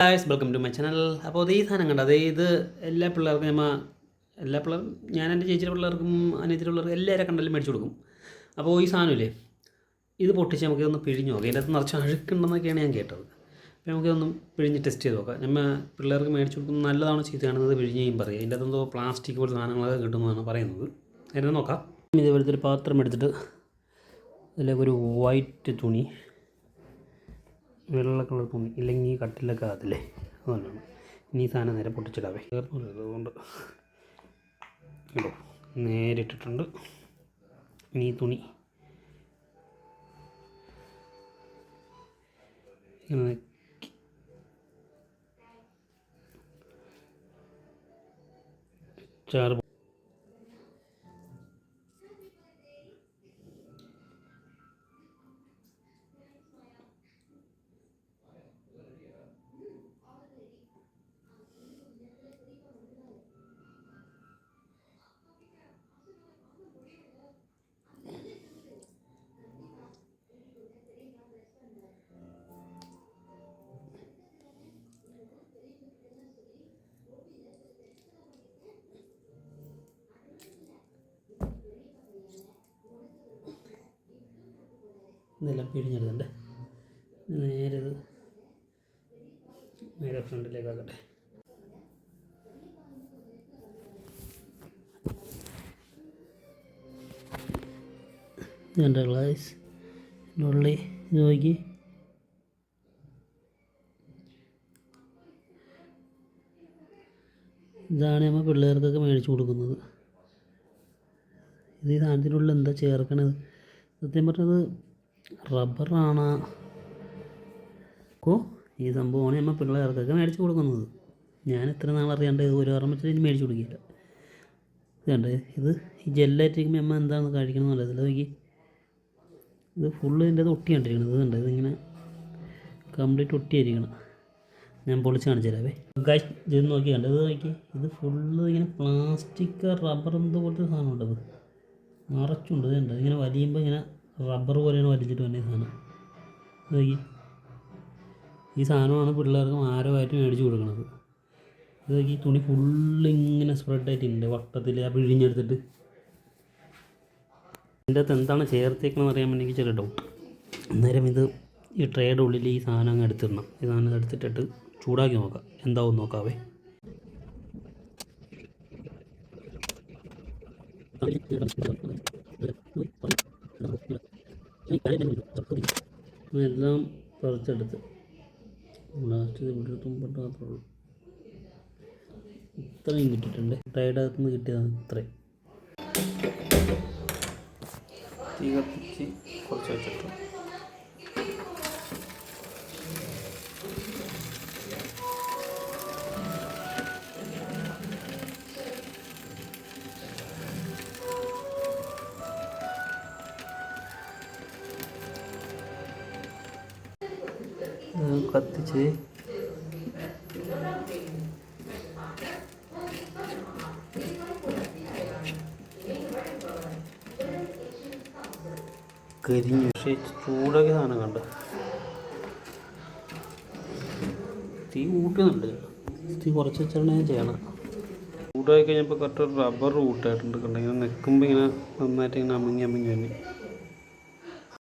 Guys welcome to my channel അപ്പോൾ അത് സാധനം കണ്ട? അതേ ഇത് എല്ലാ പിള്ളേർക്കും നമ്മൾ എല്ലാ പിള്ളേർ ഞാൻ എന്റെ ചേച്ചിയുടെ പിള്ളേർക്കും അനിയത്തിയുടെ പിള്ളേർക്കും എല്ലാവരും കണ്ടാലും മേടിച്ചു കൊടുക്കും. അപ്പോൾ ഈ സാധനമില്ലേ ഇത് പൊട്ടിച്ച് നമുക്ക് ഇതൊന്ന് പിഴിഞ്ഞ് നോക്കാം. ഇതിന്റെ അകത്ത് നിറച്ച് അഴുക്കുണ്ടെന്നൊക്കെയാണ് ഞാൻ കേട്ടത്. അപ്പോൾ നമുക്കിതൊന്ന് പിഴിഞ്ഞ് ടെസ്റ്റ് ചെയ്ത് നോക്കാം. നമ്മൾ പിള്ളേർക്ക് മേടിച്ചു കൊടുക്കുന്നത് നല്ലതാണോ ചീത്തയാണെന്നത് പിഴിഞ്ഞ് പിഴിഞ്ഞേയും പറയും. ഇതിന്റെ അകത്ത് പ്ലാസ്റ്റിക് പോലെ സാധനങ്ങളൊക്കെ കിട്ടുമെന്നാണ് പറയുന്നത്. അതിനെ നോക്കാം. ഇതേപോലത്തെ ഒരു പാത്രം എടുത്തിട്ട് അതിലേക്ക് ഒരു വൈറ്റ് തുണി വെള്ള കളർ തുണി ഇല്ലെങ്കിൽ കട്ടിലൊക്കെ അതില്ലേ അതുകൊണ്ടാണ് ഇനി ഈ സാധനം നേരെ പൊട്ടിച്ചിടാവേ. ചേർന്ന് അതുകൊണ്ട് കേട്ടോ നേരെ ഇട്ടിട്ടുണ്ട്. ഇനി ഈ തുണി. ഇങ്ങനെ ചാറ് ഇതെല്ലാം പിഴിഞ്ഞെടുക്കണ്ടേ നേരെ ഇത് നേരെ ഫ്രണ്ടിലേക്ക് ആക്കട്ടെ എന്റെ ഗ്ലാസ് ഉള്ളി ഇത് നോക്കി. ഇതാണ് നമ്മൾ പിള്ളേർക്കൊക്കെ മേടിച്ചു കൊടുക്കുന്നത്. ഇത് ഈ സാധനത്തിനുള്ളിൽ എന്താ ചേർക്കണത്? സത്യം പറഞ്ഞത് റബ്ബറാണ്. ഓ ഈ സംഭവമാണ് നമ്മൾ പിള്ളേർക്കൊക്കെ മേടിച്ച് കൊടുക്കുന്നത്. ഞാൻ എത്ര നാൾ അറിയാണ്ട് ഒരു ഓർമ്മ വെച്ചിട്ട് ഇനി മേടിച്ച് കൊടുക്കില്ല. ഇതുണ്ട് ഇത് ഈ ജെല്ലായിട്ടിരിക്കുമ്പോൾ അമ്മ എന്താണെന്ന് കഴിക്കണം അറിയത്തില്ല. നോക്കി. ഇത് ഫുള്ള് ഇതിന്റെ അത് ഒട്ടി കണ്ടിരിക്കണം ഇതുണ്ട് ഇതിങ്ങനെ കംപ്ലീറ്റ് ഒട്ടിയായിരിക്കണം ഞാൻ പൊളിച്ച് കാണിച്ചു തരാവേ. ഗൈസ് ഇത് നോക്കി കണ്ടത് നോക്കി. ഇത് ഫുള്ള് ഇങ്ങനെ പ്ലാസ്റ്റിക് റബ്ബർ എന്തുപോലത്തെ സാധനം ഉണ്ടത് നിറച്ചുണ്ട് ഇതുണ്ട് ഇങ്ങനെ വലിയുമ്പോൾ ഇങ്ങനെ റബ്ബർ പോലെയാണ് വലിച്ചിട്ട് വന്ന സാധനം. നോക്കി. ഈ സാധനമാണ് പിള്ളേർക്ക് മാരമായിട്ട് മേടിച്ച് കൊടുക്കുന്നത് ഇത് നോക്കി. തുണി ഫുള്ള് ഇങ്ങനെ സ്പ്രെഡായിട്ടുണ്ട് വട്ടത്തിൽ ആ പിഴിഞ്ഞെടുത്തിട്ട്. ഇതിന്റെ അകത്ത് എന്താണ് ചേർത്തേക്കണമെന്ന് അറിയാൻ വേണ്ടി ചെറിയ ഡൗട്ട് അന്നേരം ഇത് ഈ ട്രേയുടെ ഉള്ളിൽ ഈ സാധനം അങ്ങ് എടുത്തിടണം. ഈ സാധനം എടുത്തിട്ടിട്ട് ചൂടാക്കി നോക്കാം. എന്താവും നോക്കാവേ. എല്ലാം പറിച്ചെടുത്ത്. ലാസ്റ്റ് ഇവിടെ തുമ്പട്ട് ഇത്രയും കിട്ടിയിട്ടുണ്ട്. ടൈഡ് അകത്തുനിന്ന് കിട്ടിയതാണ് ഇത്രയും. തീ കത്തിച്ച് കുറച്ച് വെച്ചിട്ട്. കത്തിച്ച്. കരിഞ്ഞു. പക്ഷേ ചൂടൊക്കെ സാധനം കണ്ട. തീ കൂട്ടുന്നുണ്ട്. തീ കുറച്ച് വെച്ചാണ് ഞാൻ ചെയ്യണം ചൂടാക്കി കഴിഞ്ഞപ്പോൾ കറക്റ്റ് റബ്ബർ കൂട്ടായിട്ടുണ്ട്. കണ്ടെങ്കിൽ നിൽക്കുമ്പോൾ ഇങ്ങനെ നന്നായിട്ട് ഇങ്ങനെ അമിങ്ങി അമിങ്ങി വന്നു